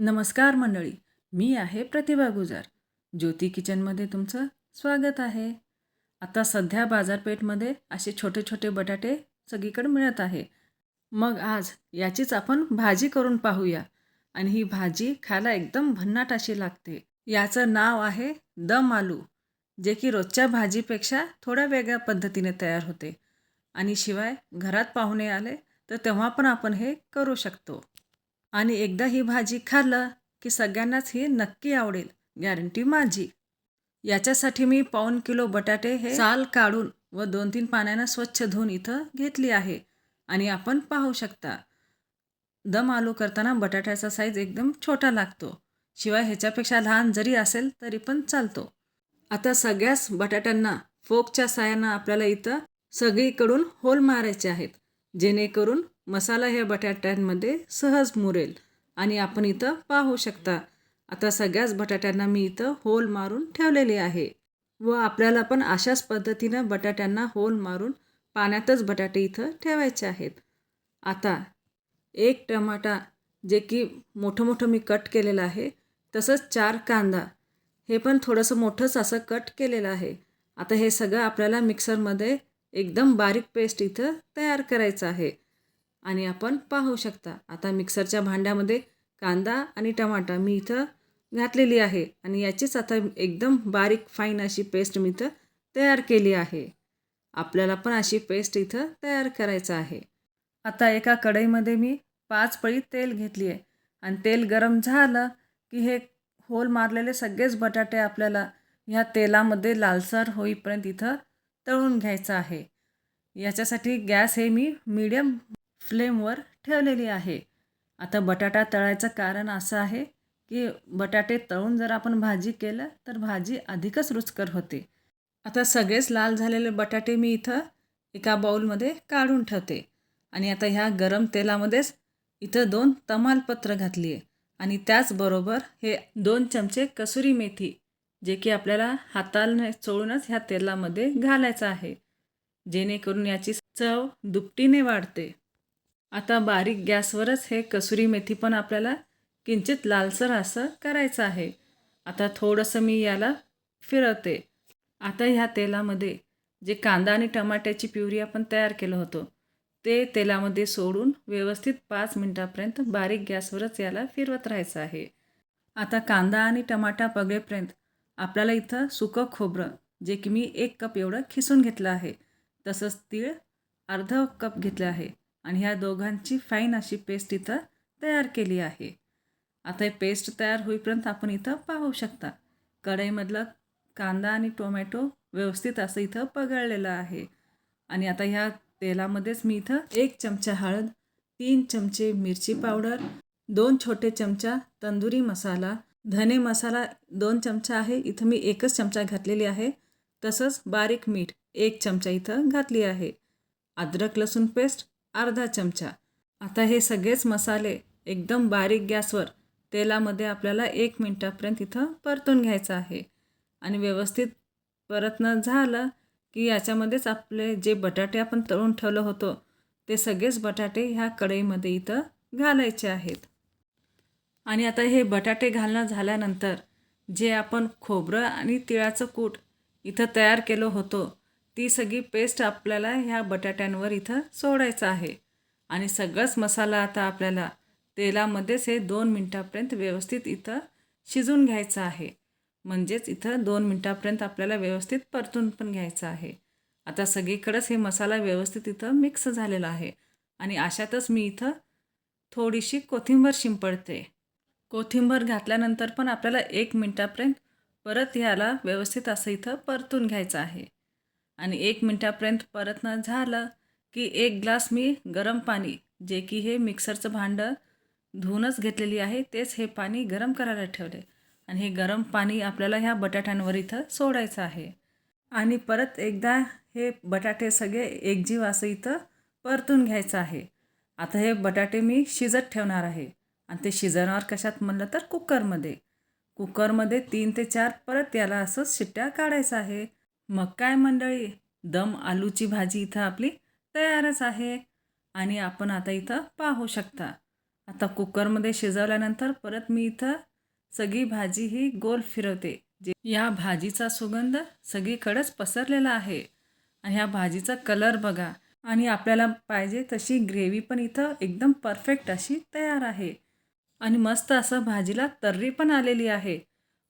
नमस्कार मंडळी मी आहे प्रतिभा गुजार. ज्योती किचनमध्ये तुमचं स्वागत आहे. आता सध्या बाजारपेठमध्ये असे छोटे छोटे बटाटे सगळीकडे मिळत आहे. मग आज याचीच आपण भाजी करून पाहूया. आणि ही भाजी खायला एकदम भन्नाट अशी लागते. याचं नाव आहे दम आलू जे की रोजच्या भाजीपेक्षा थोड्या वेगळ्या पद्धतीने तयार होते. आणि शिवाय घरात पाहुणे आले तर तेव्हा पण आपण हे करू शकतो. आणि एकदा ही भाजी खाल्लं की सगळ्यांनाच ही नक्की आवडेल गॅरंटी माझी. याच्यासाठी मी पाऊन किलो बटाटे हे साल काढून व दोन तीन पाण्यानं स्वच्छ धुवून इथं घेतली आहे आणि आपण पाहू शकता दम आलू करताना बटाट्याचा साईज एकदम छोटा लागतो. शिवाय ह्याच्यापेक्षा लहान जरी असेल तरी पण चालतो. आता सगळ्याच बटाट्यांना फोकच्या साह्यानं आपल्याला इथं सगळीकडून होल मारायचे आहेत. जेणेकरून मसाला ह्या बटाट्यांमध्ये सहज मुरेल आणि आपण इथं पाहू शकता. आता सगळ्याच बटाट्यांना मी इथं होल मारून ठेवलेले आहे. व आपल्याला पण अशाच पद्धतीनं बटाट्यांना होल मारून पाण्यातच बटाटे इथं ठेवायचे आहेत. आता एक टमाटा जे की मोठं मोठं मी कट केलेलं आहे तसंच चार कांदा. हे पण थोडंसं मोठंच असं कट केलेलं आहे. आता हे सगळं आपल्याला मिक्सरमध्ये एकदम बारीक पेस्ट इथं तयार करायचं आहे. आणि आपण पाहू शकता आता मिक्सरच्या भांड्यामध्ये कांदा आणि टमाटा मी इथं घातलेली आहे. आणि याचीच आता एकदम बारीक फाईन अशी पेस्ट मी इथं तयार केली आहे. आपल्याला पण अशी पेस्ट इथं तयार करायचं आहे. आता एका कढईमध्ये मी पाच पळी तेल घेतली आहे. आणि तेल गरम झालं की हे होल मारलेले सगळेच बटाटे आपल्याला ह्या तेलामध्ये लालसर होईपर्यंत इथं तळून घ्यायचं आहे. याच्यासाठी गॅस हे मी मीडियम फ्लेमवर ठेवलेली आहे. आता बटाटा तळायचं कारण असं आहे की बटाटे तळून जर आपण भाजी केलं तर भाजी अधिकच रुचकर होते. आता सगळेच लाल झालेले बटाटे मी इथं एका बाऊलमध्ये काढून ठेवते. आणि आता ह्या गरम तेलामध्येच इथं दोन तमालपत्र घातली आहे आणि त्याचबरोबर हे दोन चमचे कसुरी मेथी जे की आपल्याला हाताला चोळूनच ह्या तेलामध्ये घालायचं आहे. जेणेकरून याची चव दुपटीने वाढते. आता बारीक गॅसवरच हे कसुरी मेथी पण आपल्याला किंचित लालसर असं करायचं आहे. आता थोडंसं मी याला फिरवते. आता ह्या तेलामध्ये जे कांदा आणि टमाट्याची प्युरी आपण तयार केलं होतं ते तेलामध्ये सोडून व्यवस्थित पाच मिनटापर्यंत बारीक गॅसवरच याला फिरवत राहायचं आहे. आता कांदा आणि टमाटा पगळेपर्यंत आपल्याला इथं सुकं खोबरं जे की मी एक कप एवढं खिसून घेतलं आहे तसंच तीळ अर्ध कप घेतलं आहे आणि ह्या दोघांची फाईन अशी पेस्ट इथं तयार केली आहे. आता हे पेस्ट तयार होईपर्यंत आपण इथं पाहू शकता कढईमधलं कांदा आणि टोमॅटो व्यवस्थित असं इथं पगळलेलं आहे. आणि आता ह्या तेलामध्येच मी इथं एक चमचा हळद तीन चमचे मिरची पावडर दोन छोटे चमचा तंदुरी मसाला धने मसाला दोन चमचा आहे. इथं मी एकच चमचा घातलेली आहे. तसंच बारीक मीठ एक चमचा इथं घातली आहे. अद्रक लसूण पेस्ट अर्धा चमचा. आता हे सगळेच मसाले एकदम बारीक गॅसवर तेलामध्ये आपल्याला एक मिनटापर्यंत इथं परतून घ्यायचं आहे. आणि व्यवस्थित परतणं झालं की याच्यामध्येच आपले जे बटाटे आपण तळून ठेवलं होतं ते सगळेच बटाटे ह्या कढईमध्ये इथं घालायचे आहेत. आणि आता हे बटाटे घालणं झाल्यानंतर जे आपण खोबरं आणि तिळाचं कूट इथं तयार केलं होतं ती सगळी पेस्ट आपल्याला ह्या बटाट्यांवर इथं सोडायचं आहे. आणि सगळंच मसाला आता आपल्याला तेलामध्येच हे दोन मिनटापर्यंत व्यवस्थित इथं शिजून घ्यायचं आहे. म्हणजेच इथं दोन मिनटापर्यंत आपल्याला व्यवस्थित परतून पण घ्यायचं आहे. आता सगळीकडंच हे मसाला व्यवस्थित इथं मिक्स झालेला आहे. आणि अशातच मी इथं थोडीशी कोथिंबर शिंपडते. कोथिंबर घातल्यानंतर पण आपल्याला एक मिनटापर्यंत परत ह्याला व्यवस्थित असं इथं परतून घ्यायचं आहे. आणि एक मिनटापर्यंत परतणं झालं की एक ग्लास मी गरम पाणी जे की हे मिक्सरचं भांडं धुवूनच घेतलेली आहे तेच हे पाणी गरम करायला ठेवले. आणि हे गरम पाणी आपल्याला ह्या बटाट्यांवर इथं सोडायचं आहे. आणि परत एकदा हे बटाटे सगळे एकजीव असं इथं परतून घ्यायचं आहे. आता हे बटाटे मी शिजत ठेवणार आहे. आणि ते शिजवणार कशात म्हणलं तर कुकरमध्ये. कुकरमध्ये तीन ते चार परत याला असं शिट्ट्या काढायचं आहे. मग काय मंडळी? दम आलूची भाजी इथं आपली तयारच आहे. आणि आपण आता इथं पाहू शकता. आता कुकरमध्ये शिजवल्यानंतर परत मी इथं सगळी भाजी ही गोल फिरवते. जे या भाजीचा सुगंध सगळीकडंच पसरलेला आहे. आणि ह्या भाजीचा कलर बघा. आणि आपल्याला पाहिजे तशी ग्रेव्ही पण इथं एकदम परफेक्ट अशी तयार आहे. आणि मस्त असं भाजीला तर्री पण आलेली आहे.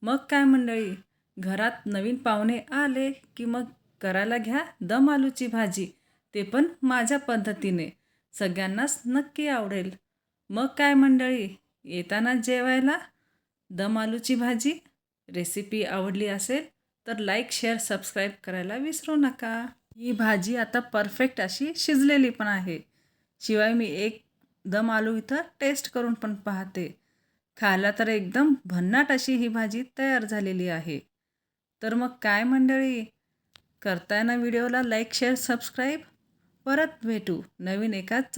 मग काय मंडळी घरात नवीन पाहुणे आले की मग करायला घ्या दम आलूची भाजी. ते पण माझ्या पद्धतीने. सगळ्यांनाच नक्की आवडेल. मग काय मंडळी येताना जेवायला दम आलूची भाजी? रेसिपी आवडली असेल तर लाईक शेअर सबस्क्राईब करायला विसरू नका. ही भाजी आता परफेक्ट अशी शिजलेली पण आहे. शिवाय मी एक दम आलू इथं टेस्ट करून पण पाहते. खायला तर एकदम भन्नाट अशी ही भाजी तयार झालेली आहे. तर मग काय मंडळी? करताय ना व्हिडिओला लाईक शेअर सबस्क्राईब परत भेटू नवीन एका चप